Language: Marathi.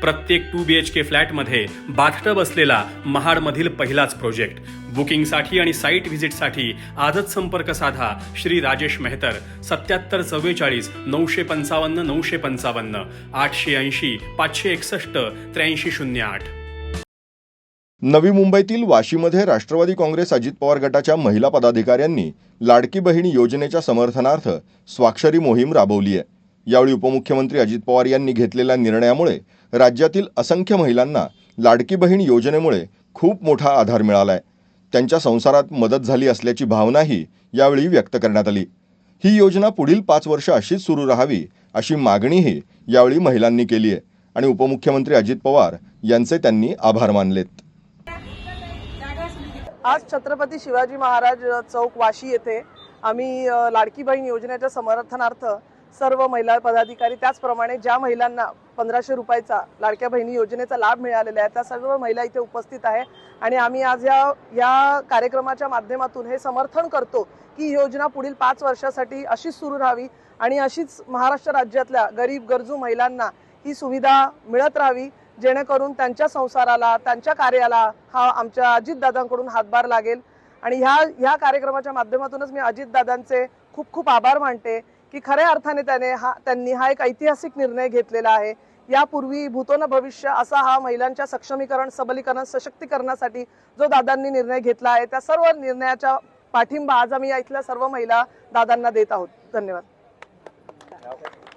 प्रत्येक टू बी एच के फ्लॅटमध्ये बाथटब असलेला महाडमधील पहिलाच प्रोजेक्ट. बुकिंगसाठी आणि साईट व्हिजिटसाठी आजच संपर्क साधा श्री राजेश मेहतर. सत्याहत्तर चव्वेचाळीस नऊशे पंचावन्न नऊशे पंचावन्न आठशे ऐंशी पाचशे एकसष्ट त्र्याऐंशी शून्य आठ. नवी मुंबईतील वाशीमध्ये राष्ट्रवादी काँग्रेस अजित पवार गटाच्या महिला पदाधिकाऱ्यांनी लाडकी बहीण योजनेच्या समर्थनार्थ स्वाक्षरी मोहीम राबवली आहे यावेळी उपमुख्यमंत्री अजित पवार यांनी घेतलेल्या निर्णयामुळे राज्यातील असंख्य महिलांना लाडकी बहीण योजनेमुळे खूप मोठा आधार मिळाला आहे त्यांच्या संसारात मदत झाली असल्याची भावनाही यावेळी व्यक्त करण्यात आली. ही योजना पुढील पाच वर्ष अशीच सुरू राहावी अशी मागणीही यावेळी महिलांनी केली आहे आणि उपमुख्यमंत्री अजित पवार यांचे त्यांनी आभार मानलेत. आज छत्रपती शिवाजी महाराज चौक वाशी येथे आम्ही लाडकी बहीण योजनेच्या समर्थनार्थ सर्व महिला पदाधिकारी त्याचप्रमाणे ज्या महिलांना पंधराशे रुपयाचा लाडक्या बहिणी योजनेचा लाभ मिळालेला आहे त्या सर्व महिला इथे उपस्थित आहे. आणि आम्ही आज या या कार्यक्रमाच्या माध्यमातून हे समर्थन करतो की ही योजना पुढील पाच वर्षासाठी अशीच सुरू राहावी आणि अशीच महाराष्ट्र राज्यातल्या गरीब गरजू महिलांना ही सुविधा मिळत राहावी जेणेकरून त्यांच्या संसाराला त्यांच्या कार्याला हा आमच्या अजितदादांकडून हातभार लागेल. आणि ह्या ह्या कार्यक्रमाच्या माध्यमातूनच मी अजितदादांचे खूप खूप आभार मानते. की खऱ्या अर्थाने त्याने हा त्यांनी हा एक ऐतिहासिक निर्णय घेतलेला आहे. यापूर्वी भूतोन भविष्य असा हा महिलांच्या सक्षमीकरण सबलीकरण सशक्तीकरणासाठी जो दादांनी निर्णय घेतला आहे त्या सर्व निर्णयाच्या पाठिंबा आज आम्ही या इथल्या सर्व महिला दादांना देत आहोत. धन्यवाद.